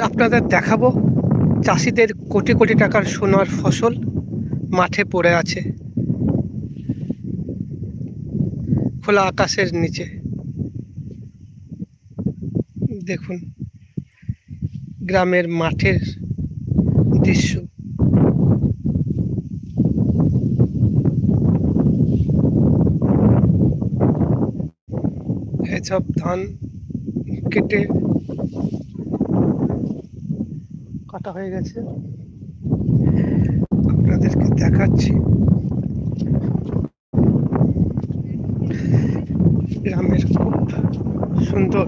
আপনাদের দেখাবো চাষিদের কোটি কোটি টাকার সোনার ফসল মাঠে পড়ে আছে। খোলা আকাশের নিচে। দেখুন, গ্রামের মাঠের দৃশ্য। এসব ধান কেটে কাটা হয়ে গেছে। আপনাদেরকে দেখাচ্ছি। গ্রামের খুব সুন্দর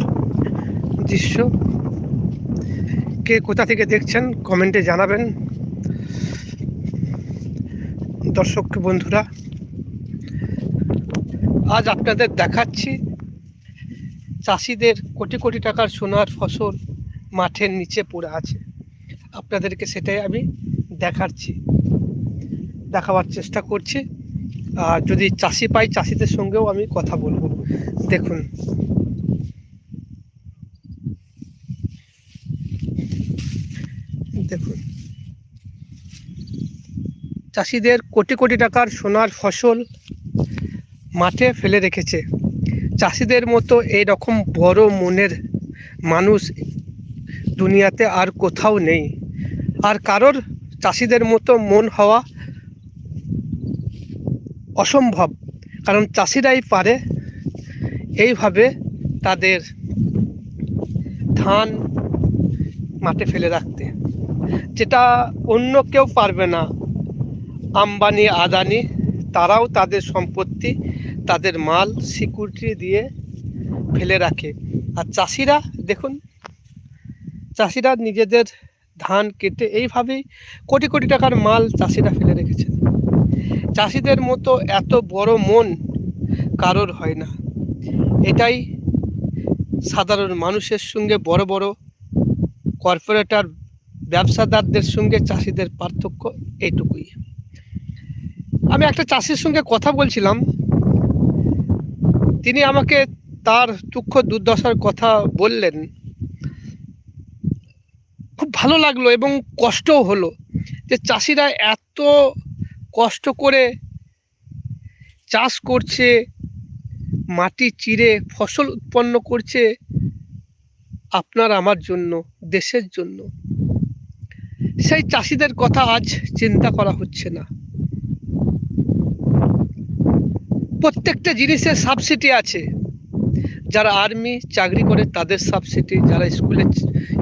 দৃশ্য। কে কোথা থেকে দেখছেন কমেন্টে জানাবেন। দর্শক বন্ধুরা, আজ আপনাদের দেখাচ্ছি চাষিদের কোটি কোটি টাকার সোনার ফসল মাঠের নিচে পড়ে আছে। আপনাদেরকে সেটাই আমি দেখাচ্ছি, দেখাবার চেষ্টা করছি। আর যদি চাষি পাই, চাষিদের সঙ্গেও আমি কথা বলব। দেখুন। দেখুন। চাষিদের কোটি কোটি টাকার সোনার ফসল মাঠে ফেলে রেখেছে। চাষিদের মতো এই রকম বড় মনের মানুষ দুনিয়াতে আর কোথাও নেই। আর কারোর চাষিদের মতো মন হওয়া অসম্ভব, কারণ চাষিরাই পারে এইভাবে তাদের ধান মাঠে ফেলে রাখতে, যেটা অন্য কেউ পারবে না। আম্বানি, আদানি, তারাও তাদের সম্পত্তি, তাদের মাল সিকিউরিটি দিয়ে ফেলে রাখে। আর চাষিরা, দেখুন চাষিরা নিজেদের ধান কেটে এইভাবেই কোটি কোটি টাকার মাল চাষিরা ফেলে রেখেছে চাষিদের মতো এত বড় মন কারোর হয় না। এটাই সাধারণ মানুষের সঙ্গে বড় বড় কর্পোরেটর ব্যবসাদারদের সঙ্গে চাষিদের পার্থক্য এইটুকুই। আমি একটা চাষির সঙ্গে কথা বলছিলাম। তিনি আমাকে তার দুঃখ দুর্দশার কথা বললেন। ভালো লাগল এবং কষ্টও হলো যে চাষিরা এত কষ্ট করে চাষ করছে, মাটি চিরে ফসল উৎপন্ন করছে আপনার আমার জন্য, দেশের জন্য। সেই চাষিদের কথা আজ চিন্তা করা হচ্ছে না। প্রত্যেকটা জিনিসের সাবসিডি আছে। যারা আর্মি চাকরি করে তাদের সাবসিডি যারা স্কুলে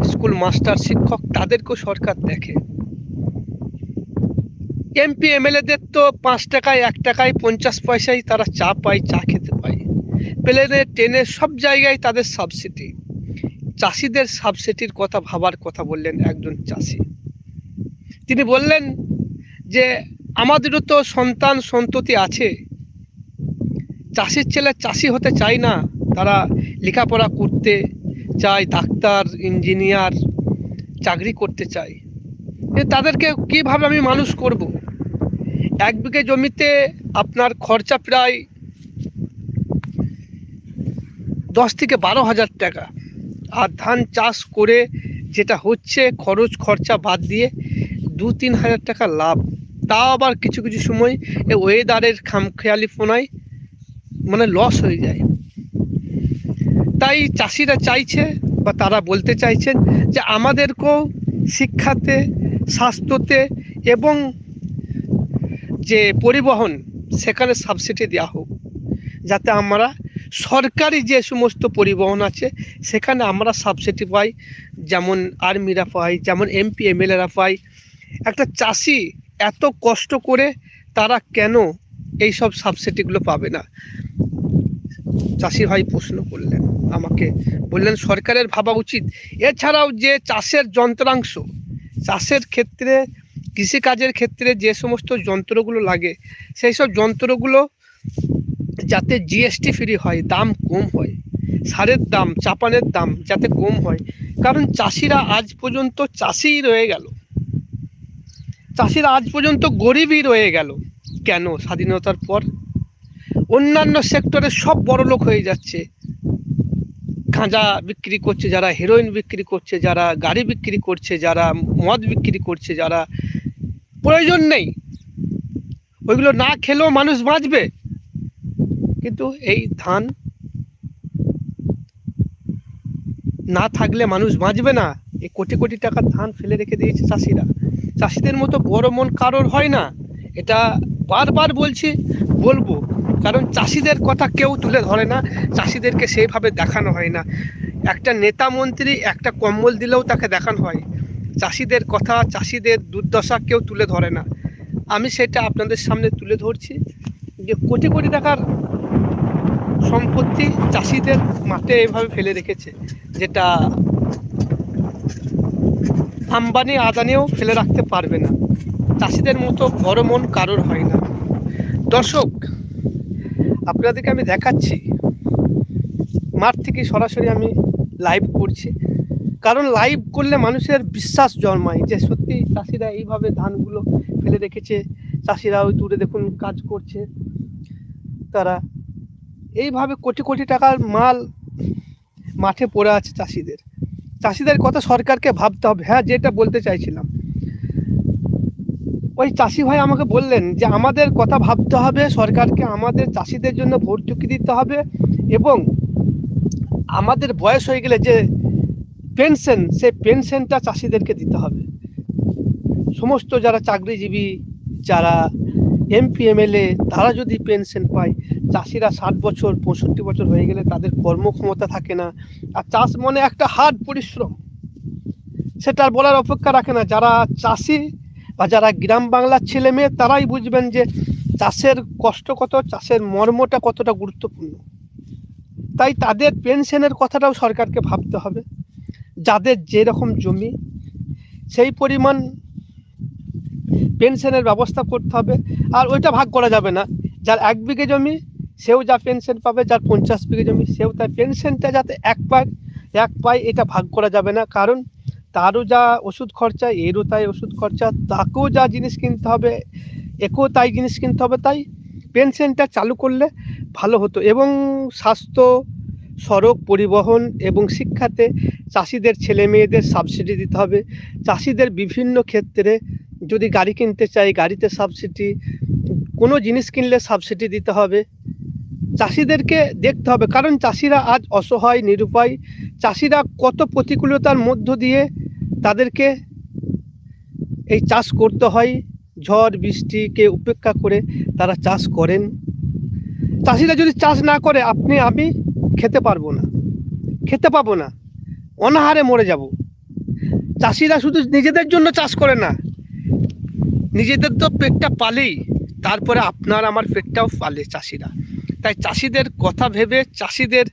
স্কুল মাস্টার শিক্ষক, তাদেরকেও সরকার দেখে। এমপি এমএলএদের তো পাঁচ টাকায়, এক টাকায় পঞ্চাশ পয়সায় তারা চা পায়, চা খেতে পায়। প্লেনে ট্রেনে সব জায়গায় তাদের সাবসিডি চাষিদের সাবসিডির কথা ভাবার কথা বললেন একজন চাষি। তিনি বললেন যে, আমাদেরও তো সন্তান সন্ততি আছে। চাষির ছেলে চাষি হতে চায় না। তারা লেখাপড়া করতে চায়, ডাক্তার ইঞ্জিনিয়ার চাকরি করতে চায়। তাদেরকে কীভাবে আমি মানুষ করব? এক বিঘে জমিতে আপনার খরচা প্রায় দশ থেকে বারো হাজার টাকা। আর ধান চাষ করে যেটা হচ্ছে খরচ, খরচা বাদ দিয়ে দু তিন হাজার টাকা লাভ। তাও আবার কিছু কিছু সময় ওয়েদারের খামখেয়ালি ফোনায় মানে লস হয়ে যায়। তাই চাষিরা চাইছে বা তারা বলতে চাইছেন যে আমাদেরকেও শিক্ষাতে, স্বাস্থ্যতে এবং যে পরিবহন সেখানে সাবসিডি দেওয়া হোক। যাতে আমরা সরকারি যে সমস্ত পরিবহন আছে, সেখানে আমরা সাবসিডি পাই, যেমন আর্মিরা পাই যেমন এমপি এমএলএরা পাই একটা চাষি এত কষ্ট করে তারা কেন এই সব সাবসিডিগুলো পাবে না? চাষি ভাই প্রশ্ন করলেন, আমাকে বললেন, সরকারের ভাবা উচিত। এছাড়াও যে চাষের যন্ত্রাংশ, চাষের ক্ষেত্রে, কৃষিকাজের ক্ষেত্রে যে সমস্ত যন্ত্রগুলো লাগে, সেই সব যন্ত্রগুলো যাতে জিএসটি ফ্রি হয়, দাম কম হয়, সারের দাম, চাপানের দাম যাতে কম হয়। কারণ চাষিরা আজ পর্যন্ত চাষিই রয়ে গেল। চাষিরা আজ পর্যন্ত গরিবই রয়ে গেল। কেন? স্বাধীনতার পর অন্যান্য সেক্টরে সব বড় লোক হয়ে যাচ্ছে। গাঁজা বিক্রি করছে, যারা হেরোইন বিক্রি করছে, যারা গাড়ি বিক্রি করছে, যারা মদ বিক্রি করছে, যারা প্রয়োজন নেই। ওইগুলো না খেলেও মানুষ বাঁচবে। কিন্তু এই ধান না থাকলে মানুষ বাঁচবে না। এই কোটি কোটি টাকার ধান ফেলে রেখে দিয়েছে চাষিরা। চাষিদের মতো বড় মন কারোর হয় না। এটা বারবার বলছি, বলব। কারণ চাষিদের কথা কেউ তুলে ধরে না, চাষিদেরকে সেইভাবে দেখানো হয় না। একটা নেতা মন্ত্রী একটা কম্বল দিলেও তাকে দেখানো হয়। চাষিদের কথা, চাষিদের দুর্দশা কেউ তুলে ধরে না। আমি সেটা আপনাদের সামনে তুলে ধরছি যে কোটি কোটি টাকার সম্পত্তি চাষিদের মাঠে এভাবে ফেলে রেখেছে, যেটা আম্বানি আদানিও ফেলে রাখতে পারবে না। চাষিদের মতো বড় মন কারোর হয় না। দর্শক আপনাদেরকে আমি দেখাচ্ছি। মাঠ থেকে সরাসরি আমি লাইভ করছি। কারণ লাইভ করলে মানুষের বিশ্বাস জন্মায় যে সত্যি চাষিরা এইভাবে ধানগুলো ফেলে রেখেছে। চাষিরা ওই দূরে দেখুন কাজ করছে। তারা এইভাবে কোটি কোটি টাকার মাল মাঠে পড়ে আছে চাষিদের। চাষিদের কথা সরকারকে ভাবতে হবে। হ্যাঁ যেটা বলতে চাইছিলাম। ওই চাষি ভাই আমাকে বললেন যে আমাদের কথা ভাবতে হবে, সরকারকে আমাদের চাষিদের জন্য ভর্তুকি দিতে হবে এবং আমাদের বয়স হয়ে গেলে যে পেনশন, সেই পেনশনটা চাষিদেরকে দিতে হবে। সমস্ত যারা চাকরিজীবী, যারা এমপি, এমএলএ, তারা যদি পেনশন পায়, চাষিরা ষাট বছর, পঁয়ষট্টি বছর হয়ে গেলে তাদের কর্মক্ষমতা থাকে না। আর চাষ মনে একটা হার্ড পরিশ্রম। সেটা বলার অপেক্ষা রাখে না। যারা চাষি বা যারা গ্রাম বাংলার ছেলে মেয়ে, তারাই বুঝবেন যে চাষের কষ্ট কত, চাষের মর্মটা কতটা গুরুত্বপূর্ণ। তাই তাদের পেনশনের কথাটাও সরকারকে ভাবতে হবে। যাদের যেরকম জমি, সেই পরিমাণ পেনশনের ব্যবস্থা করতে হবে। আর ওইটা ভাগ করা যাবে না। যার এক বিঘে জমি, সেও যা পেনশন পাবে, যার পঞ্চাশ বিঘে জমি, সেও তার পেনশনটা যাতে এক পায় এক পায় এটা ভাগ করা যাবে না। কারণ তারও যা ওষুধ খরচা, এরও তাই ওষুধ খরচা, তাকেও যা জিনিস কিনতে হবে, একেও তাই জিনিস কিনতে হবে, তাই পেনশনটা চালু করলে ভালো হতো। এবং স্বাস্থ্য, সড়ক পরিবহন এবং শিক্ষাতে চাষিদের, ছেলে মেয়েদের সাবসিডি দিতে হবে। চাষিদের বিভিন্ন ক্ষেত্রে যদি গাড়ি কিনতে চাই গাড়িতে সাবসিডি কোনো জিনিস কিনলে সাবসিডি দিতে হবে। চাষিদেরকে দেখতে হবে, কারণ চাষিরা আজ অসহায়, নিরুপায়। চাষিরা কত প্রতিকূলতার মধ্য দিয়ে তাদেরকে এই চাষ করতে হয়। ঝড়, বৃষ্টিকে উপেক্ষা করে তারা চাষ করেন। চাষিরা যদি চাষ না করে, আপনি, আমি খেতে পারব না। খেতে পাবো না। অনাহারে মরে যাব। চাষিরা শুধু নিজেদের জন্য চাষ করে না। নিজেদের তো পেটটা পালেই। তারপরে আপনার আমার পেটটাও পালে চাষিরা। তাই চাষিদের কথা ভেবে চাষিদের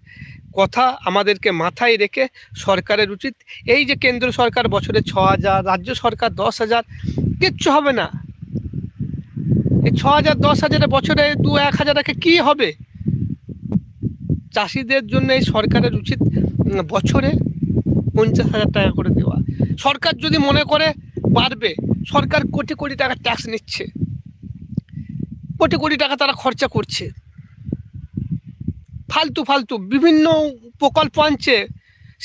কথা আমাদেরকে মাথায় রেখে সরকারের উচিত। এই যে কেন্দ্র সরকার বছরে ছ হাজার, রাজ্য সরকার দশ হাজার, কিচ্ছু হবে না। এই ছ হাজার, দশ হাজারে বছরে দু এক হাজার টাকা কী হবে? চাষিদের জন্য এই সরকারের উচিত বছরে পঞ্চাশ হাজার টাকা করে দেওয়া। সরকার যদি মনে করে পারবে, সরকার কোটি কোটি টাকা ট্যাক্স নিচ্ছে। কোটি কোটি টাকা তারা খরচা করছে। ফালতু ফালতু বিভিন্ন প্রকল্প আনছে,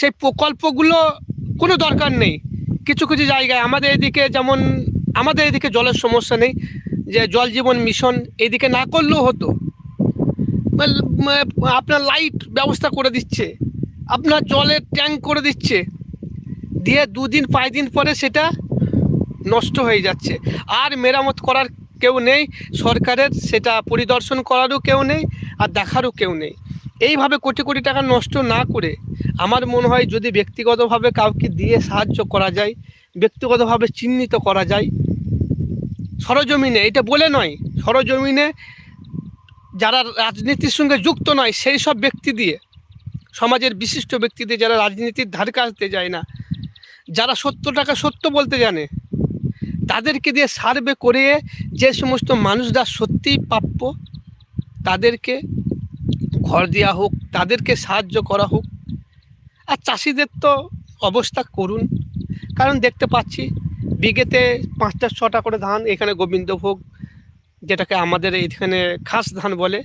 সেই প্রকল্পগুলো কোনো দরকার নেই। কিছু কিছু জায়গায় আমাদের এদিকে যেমন, আমাদের এদিকে জলের সমস্যা নেই, যে জল জীবন মিশন এদিকে না করলেও হতো। আপনার লাইট ব্যবস্থা করে দিচ্ছে, আপনার জলের ট্যাঙ্ক করে দিচ্ছে। দিয়ে দুদিন পাঁচ দিন পরে সেটা নষ্ট হয়ে যাচ্ছে। আর মেরামত করার কেউ নেই, সরকারের সেটা পরিদর্শন করারও কেউ নেই, আর দেখারও কেউ নেই। এইভাবে কোটি কোটি টাকা নষ্ট না করে আমার মনে হয় যদি ব্যক্তিগতভাবে কাউকে দিয়ে সাহায্য করা যায়, ব্যক্তিগতভাবে চিহ্নিত করা যায়, সরজমিনে, এটা বলে নয়, সরজমিনে যারা রাজনীতির সঙ্গে যুক্ত নয়, সেই সব ব্যক্তি দিয়ে, সমাজের বিশিষ্ট ব্যক্তি দিয়ে যারা রাজনীতির ধার কাছতে যায় না, যারা সত্য টাকা সত্য বলতে জানে, তাদেরকে দিয়ে সার্ভে করে যে সমস্ত মানুষরা সত্যিই প্রাপ্য, তাদেরকে ঘর দেওয়া হোক, তাদেরকে সাহায্য করা হোক। আর চাষিদের তো অবস্থা করুন। কারণ দেখতে পাচ্ছি, বিঘেতে পাঁচটা, ছটা করে ধান এখানে গোবিন্দভোগ, যেটাকে আমাদের এখানে খাস ধান বলে,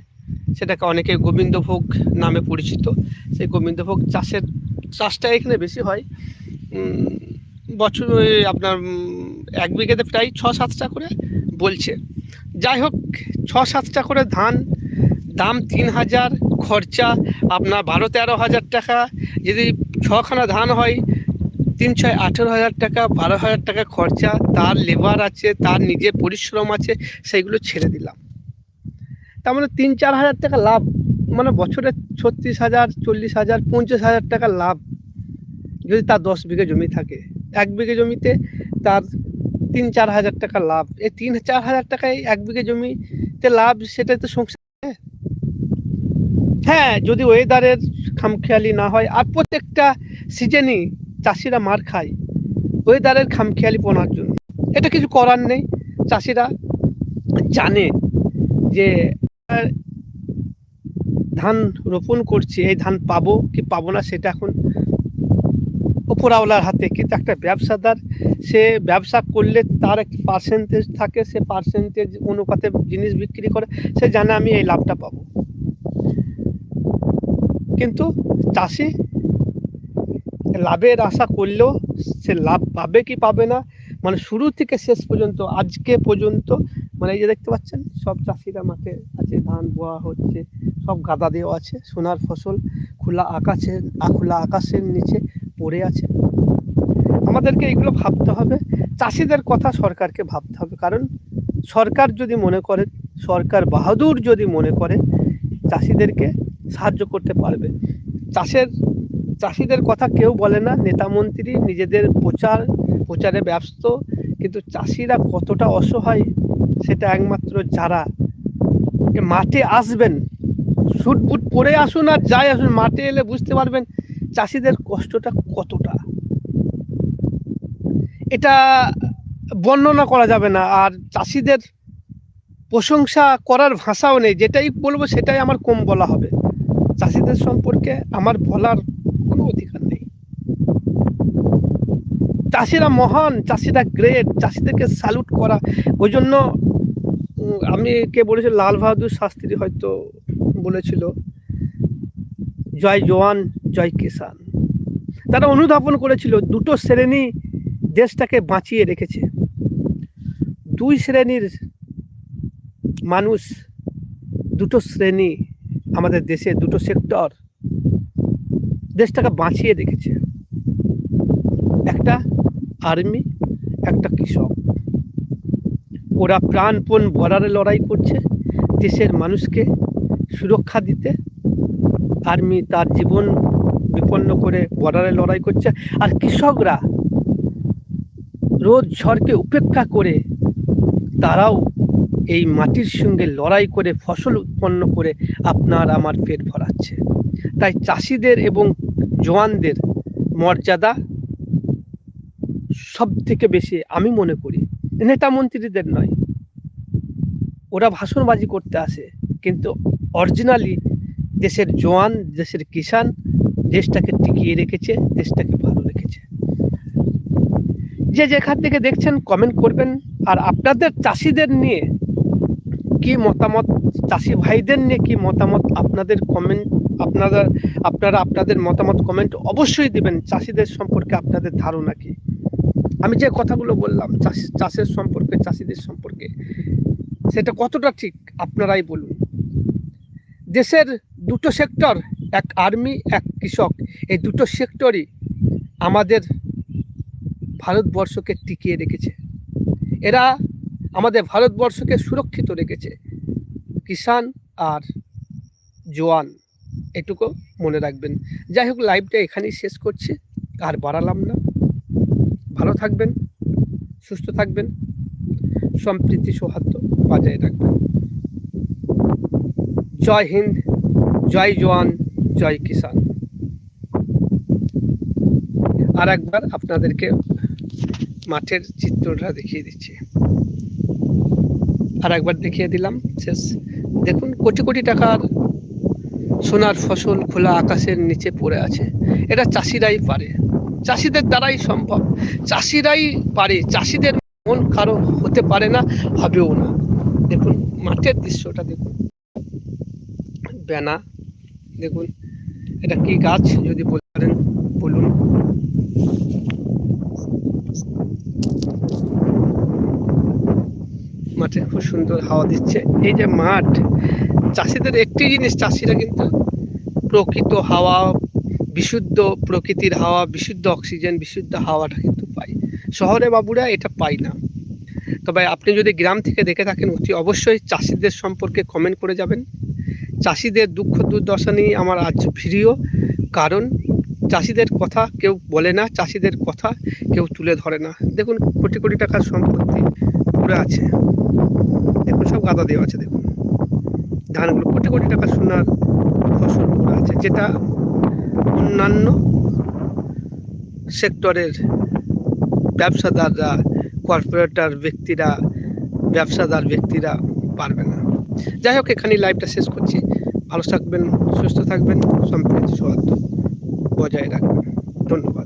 সেটাকে অনেকে গোবিন্দভোগ নামে পরিচিত। সেই গোবিন্দভোগ চাষের, চাষটা এখানে বেশি হয়। বছরে আপনার এক বিঘেতে প্রায় ছ, সাতটা করে বলছে। যাই হোক, ছ, সাতটা করে ধান দাম তিন হাজার, খরচা আপনার বারো তেরো হাজার টাকা। যদি ছখানা ধান হয়, তিন ছয় আঠেরো হাজার টাকা, বারো হাজার টাকা খরচা, তার লেবার আছে, তার নিজের পরিশ্রম আছে, সেইগুলো ছেড়ে দিলাম। তার মানে তিন চার হাজার টাকা লাভ মানে বছরে ছত্রিশ হাজার, চল্লিশ হাজার, পঞ্চাশ হাজার টাকা লাভ। যদি তার দশ বিঘে জমি থাকে, এক বিঘে জমিতে তার তিন চার হাজার টাকা লাভ। এই তিন চার হাজার টাকায় এক বিঘে জমিতে লাভ সেটা তো সংসার হ্যাঁ। যদি ওয়েদারের খামখেয়ালি না হয়, আর প্রত্যেকটা সিজনই চাষিরা মার খায় ওয়েদারের খামখেয়ালি পোনার জন্য এটা কিছু করার নেই, চাষিরা জানে যে ধান রোপণ করছি, এই ধান পাবো কি পাবো না, সেটা এখন ওপরাওয়ালার হাতে। কিন্তু একটা ব্যবসাদার, সে ব্যবসা করলে তার এক পার্সেন্টেজ থাকে, সে পার্সেন্টেজ অনুপাতে জিনিস বিক্রি করে, সে জানে আমি এই লাভটা পাবো। কিন্তু চাষি লাভের আশা করলেও সে লাভ পাবে কি পাবে না মানে শুরু থেকে শেষ পর্যন্ত, আজকে পর্যন্ত মানে এই যে দেখতে পাচ্ছেন, সব চাষিরা মাঠে আছে, ধান বোয়া হচ্ছে, সব গাদা দেওয়া আছে, সোনার ফসল, খোলা আকাশের আ- খোলা আকাশের নিচে পড়ে আছে আমাদেরকে এগুলো ভাবতে হবে। চাষিদের কথা সরকারকে ভাবতে হবে। কারণ সরকার যদি মনে করে, সরকার বাহাদুর যদি মনে করে, চাষিদেরকে সাহায্য করতে পারবে। চাষের, চাষিদের কথা কেউ বলে না। নেতা মন্ত্রী নিজেদের প্রচার, প্রচারে ব্যস্ত। কিন্তু চাষিরা কতটা অসহায়, সেটা একমাত্র যারা মাঠে আসবেন। সুট বুট পরে আসুন আর যাই আসুন, মাঠে এলে বুঝতে পারবেন চাষিদের কষ্টটা কতটা? এটা বর্ণনা করা যাবে না। আর চাষিদের প্রশংসা করার ভাষাও নেই। যেটাই বলব সেটাই আমার কম বলা হবে। চাষিদের সম্পর্কে আমার বলার কোনো অধিকার নেই। চাষিরা মহান, চাষিরা গ্রেট চাষিদেরকে স্যালুট করা। ওই জন্য আমি কে বলেছে লাল বাহাদুর শাস্ত্রী হয়তো বলেছিল জয় জওয়ান জয় কিষান তারা অনুধাবন করেছিল, দুটো শ্রেণি দেশটাকে বাঁচিয়ে রেখেছে। দুই শ্রেণির মানুষ, দুটো শ্রেণি আমাদের দেশে, দুটো সেক্টর দেশটাকে বাঁচিয়ে রেখেছে। একটা আর্মি, একটা কৃষক। ওরা প্রাণপণ বর্ডারে লড়াই করছে, দেশের মানুষকে সুরক্ষা দিতে আর্মি তার জীবন বিপন্ন করে বর্ডারে লড়াই করছে। আর কৃষকরা রোদ ঝড়কে উপেক্ষা করে তারাও এই মাটির সঙ্গে লড়াই করে ফসল উৎপন্ন করে আপনার আমার পেট ভরাচ্ছে। তাই চাষিদের এবং জওয়ানদের মর্যাদা সব থেকে বেশি আমি মনে করি। নেতা মন্ত্রীদের নয়, ওরা ভাষণবাজি করতে আসে, কিন্তু অরিজিনালি দেশের জোয়ান, দেশের কিষান দেশটাকে টিকিয়ে রেখেছে, দেশটাকে ভালো রেখেছে। যে যেখান থেকে দেখছেন কমেন্ট করবেন। আর আপনাদের চাষিদের নিয়ে কি মতামত, চাষি ভাইদের নিয়ে কি মতামত, আপনাদের কমেন্ট আপনারা আপনারা আপনাদের মতামত কমেন্ট অবশ্যই দিবেন, চাষিদের সম্পর্কে আপনাদের ধারণা কি? আমি যে কথাগুলো বললাম, চাষ, চাষের সম্পর্কে, চাষিদের সম্পর্কে, সেটা কতটা ঠিক, আপনারাই বলুন। দেশের দুটো সেক্টর, এক আর্মি, এক কৃষক। এই দুটো সেক্টরই আমাদের ভারতবর্ষকে টিকিয়ে রেখেছে। এরা আমাদের ভারতবর্ষকে সুরক্ষিত রেখেছে। কিষান আর জোয়ান, এটুকু মনে রাখবেন। যাই হোক, লাইভটা এখানেই শেষ করছি। আর বাড়ালাম না। ভালো থাকবেন, সুস্থ থাকবেন, সম্প্রীতি সৌহার্দ্য বজায় রাখবেন। জয় হিন্দ। জয় জওয়ান জয় কিষান আর একবার আপনাদেরকে মাঠের চিত্রটা দেখিয়ে দিচ্ছি। আর একবার দেখিয়ে দিলাম, শেষ। দেখুন, কোটি কোটি টাকার সোনার ফসল খোলা আকাশের নিচে পড়ে আছে। এটা চাষিরাই পারে। চাষিদের দ্বারাই সম্ভব। চাষিরাই পারে। চাষিদের মন কারও হতে পারে না, হবেও না। দেখুন, মাঠের দৃশ্যটা দেখুন। বেনা দেখুন, এটা কি গাছ, যদি বলতে বলুন। মাঠে খুব সুন্দর হাওয়া দিচ্ছে। এই যে মাঠ, চাষিদের একটি জিনিস, চাষিরা কিন্তু প্রকৃত হাওয়া, বিশুদ্ধ প্রকৃতির হাওয়া, বিশুদ্ধ অক্সিজেন, বিশুদ্ধ হাওয়াটা কিন্তু পাই শহরে বাবুরা এটা পাই না। তবে আপনি যদি গ্রাম থেকে দেখে থাকেন, অতি অবশ্যই চাষিদের সম্পর্কে কমেন্ট করে যাবেন। চাষিদের দুঃখ দুর্দশা নিয়ে আমার আজ ভিডিও। কারণ চাষিদের কথা কেউ বলে না, চাষিদের কথা কেউ তুলে ধরে না। দেখুন, কোটি কোটি টাকার সম্পত্তি পড়ে আছে। দেখুন, সব গাদা দেওয়া আছে, দেখুন। ধানগুলো কোটি কোটি টাকা সোনার ফসল আছে, যেটা অন্যান্য সেক্টরের ব্যবসাদাররা, কর্পোরেটর ব্যক্তিরা, ব্যবসাদার ব্যক্তিরা পারবে না। যাই হোক এখানে লাইভটা শেষ করছি। ভালো থাকবেন সুস্থ থাকবেন সম্প্রীতি সৌহার্দ্য বজায় রাখবেন। ধন্যবাদ।